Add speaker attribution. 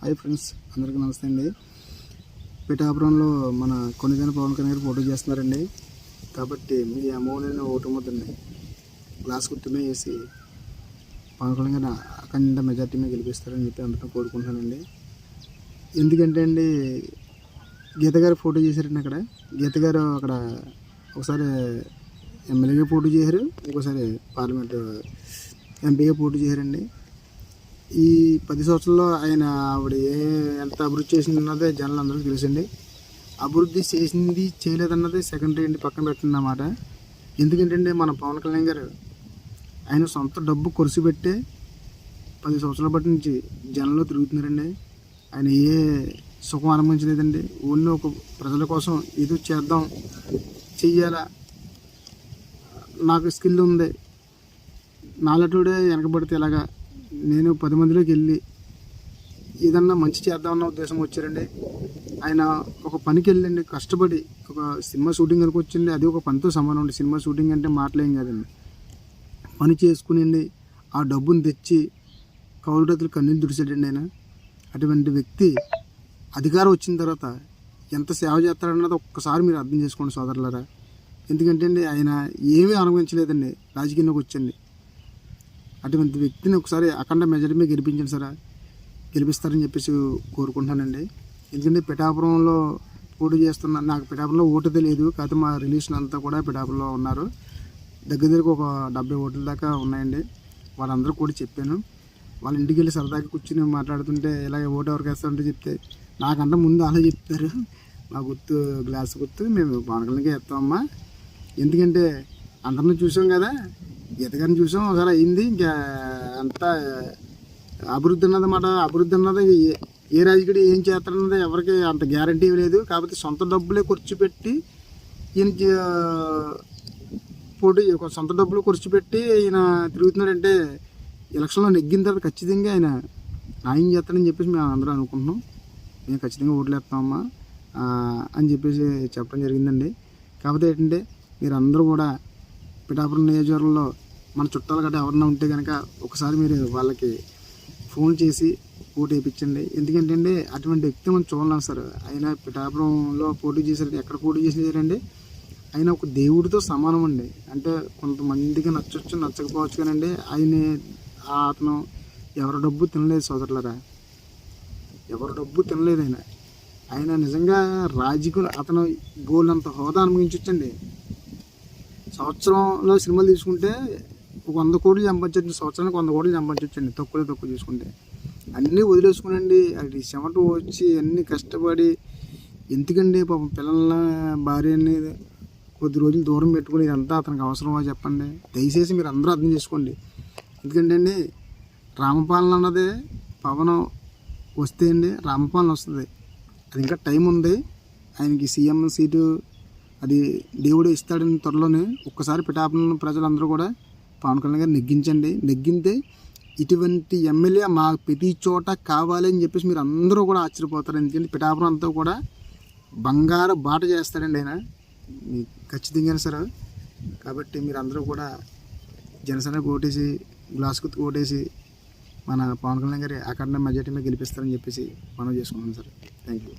Speaker 1: Hi friends అందరికీ నమస్తే అండి. పిఠాపురంలో మన కొనిదైన పవన్ కళ్యాణ్ గారు ఫోటో చేస్తున్నారండి. కాబట్టి మీ అమౌంట్ ఓటు ముద్దండి గ్లాస్ గుర్తుమే వేసి పవన్ కళ్యాణ్ గారిని అఖండ మెజార్టీ మీద గెలిపిస్తారని చెప్పి అందరం కోరుకుంటున్నానండి. ఎందుకంటే అండి గీత గారు ఫోటో చేశారండి అక్కడ. గీత గారు అక్కడ ఒకసారి ఎమ్మెల్యేగా పోటీ చేశారు ఇంకోసారి పార్లమెంట్ ఎంపీగా పోటీ చేశారండి. ఈ పది సంవత్సరాల్లో ఆయన ఆవిడ ఏ ఎంత అభివృద్ధి చేసిందన్నదే జనాలు అందరికీ తెలుసండి అభివృద్ధి చేసింది చేయలేదన్నది సెకండరీ అండి పక్కన పెట్టిందన్నమాట. ఎందుకంటే మన పవన్ కళ్యాణ్ గారు ఆయన సొంత డబ్బు కొరిసి పెట్టే పది సంవత్సరాల బట్టి నుంచి జనంలో తిరుగుతున్నారండి. ఆయన ఏ సుఖం అనుభవించలేదండి. ఓన్లీ ఒక ప్రజల కోసం ఏదో చేద్దాం చెయ్యాలా. నాకు స్కిల్ ఉంది. నాలటోడే వెనకబడితే ఎలాగా? నేను పది మందిలోకి వెళ్ళి ఏదన్నా మంచి చేద్దామన్న ఉద్దేశం వచ్చారండి. ఆయన ఒక పనికి వెళ్ళండి కష్టపడి ఒక సినిమా షూటింగ్ అనుకు వచ్చింది అది ఒక పనితో సమానం అండి. సినిమా షూటింగ్ అంటే మాటలేం కాదండి. పని చేసుకుని ఆ డబ్బుని తెచ్చి కౌలు రైతులు కన్నీళ్ళు దుడిచాడండి ఆయన. అటువంటి వ్యక్తి అధికారం వచ్చిన తర్వాత ఎంత సేవ చేస్తాడన్నది ఒక్కసారి మీరు అర్థం చేసుకోండి సోదరులారా. ఎందుకంటే అండి ఆయన ఏమీ అనుభవించలేదండి. రాజకీయంలోకి వచ్చండి అటువంటి వ్యక్తిని ఒకసారి అఖండ మెజారిటీ గెలిపించండి సార్. గెలిపిస్తారని చెప్పేసి కోరుకుంటున్నానండి. ఎందుకంటే పిఠాపురంలో పోటీ చేస్తున్న నాకు పిఠాపురంలో ఓటు తెలియదు. కాకపోతే మా రిలేషన్ అంతా కూడా పిఠాపురంలో ఉన్నారు. దగ్గర దగ్గరకు ఒక డెబ్బై ఓట్ల దాకా ఉన్నాయండి. వాళ్ళందరూ కూడా చెప్పాను. వాళ్ళ ఇంటికి వెళ్ళి సరదాగా కూర్చుని మాట్లాడుతుంటే ఇలాగ ఓటు ఎవరికి వేస్తారంటే చెప్తే నాకంటే ముందు అలా చెప్తారు. మా గుర్తు గ్లాస్ గుర్తు మేము పానకలకే వేస్తామమ్మా. ఎందుకంటే అందరిని చూసాం కదా. ఎదగని చూసాం ఒకసారి అయింది. ఇంకా అంతా అభివృద్ధి అన్నదన్నమాట అభివృద్ధి అన్నది ఏ- ఏ రాజకీయ ఏం చేస్తారన్నది ఎవరికి అంత గ్యారంటీ లేదు. కాకపోతే సొంత డబ్బులే ఖర్చు పెట్టి ఈయన పోటీ సొంత డబ్బులు ఖర్చు పెట్టి ఈయన తిరుగుతున్నాడంటే ఎలక్షన్లో నెగ్గిన తర్వాత ఖచ్చితంగా ఆయన న్యాయం చేస్తాడని చెప్పేసి మేము అందరూ అనుకుంటున్నాం. మేము ఖచ్చితంగా ఓట్లు వేస్తామమ్మా. అని చెప్పేసి చెప్పడం జరిగిందండి. కాకపోతే ఏంటంటే మీరు అందరూ కూడా పిఠాపురం నియోజకవర్గంలో మన చుట్టాలు గట్రా ఎవరన్నా ఉంటే కనుక ఒకసారి మీరు వాళ్ళకి ఫోన్ చేసి పోటీ వేయించండి ఎందుకంటే అండి అటువంటి వ్యక్తి మనం చూడలేం సార్. ఆయన పిఠాపురంలో పోటీ చేశారు ఎక్కడ పోటీ చేసినారండి ఆయన ఒక దేవుడితో సమానం అండి. అంటే కొంతమందికి నచ్చొచ్చు నచ్చకపోవచ్చు కానండి ఆయన ఆ అతను ఎవరి డబ్బు తినలేదు సోదరులరా. ఎవరి డబ్బు తినలేదు ఆయన. ఆయన నిజంగా రాజకీయ అతను గోల్డంత హోదా అనుభవించవచ్చండి సంవత్సరంలో సినిమాలు తీసుకుంటే వంద కోట్లు సంపాదించండి సంవత్సరానికి వంద కోట్లు సంపాదించండి తక్కువ తక్కువ చూసుకుంటే. అన్నీ వదిలేసుకునండి అది చెమట వచ్చి అన్నీ కష్టపడి ఎందుకండి పాపం పిల్లల భార్యని కొద్ది రోజులు దూరం పెట్టుకుని ఇదంతా అతనికి అవసరమా చెప్పండి. దయచేసి మీరు అందరూ అర్థం చేసుకోండి. ఎందుకంటే అండి రామపాలన అన్నది పవన్ వస్తే అండి రామపాలన వస్తుంది. అది ఇంకా టైం ఉంది. ఆయనకి సీఎం సీటు అది దేవుడు ఇస్తాడని త్వరలోనే ఒక్కసారి పిఠాపన ప్రజలందరూ కూడా పవన్ కళ్యాణ్ గారు నెగ్గించండి. నెగ్గింతే ఇటువంటి ఎమ్మెల్యే మా ప్రతి చోట కావాలి అని చెప్పేసి మీరు అందరూ కూడా ఆశ్చర్యపోతారు. ఎందుకంటే పిఠాపురం అంతా కూడా బంగారు బాట చేస్తాడండి ఆయన. ఖచ్చితంగా సరే. కాబట్టి మీరు అందరూ కూడా జనసేన ఓటేసి గ్లాస్ కోటేసి ఓటేసి మన పవన్ కళ్యాణ్ గారి అఖండ మెజార్టీ మీద గెలిపిస్తారని చెప్పేసి మనం చేసుకున్నాం సార్. Thank you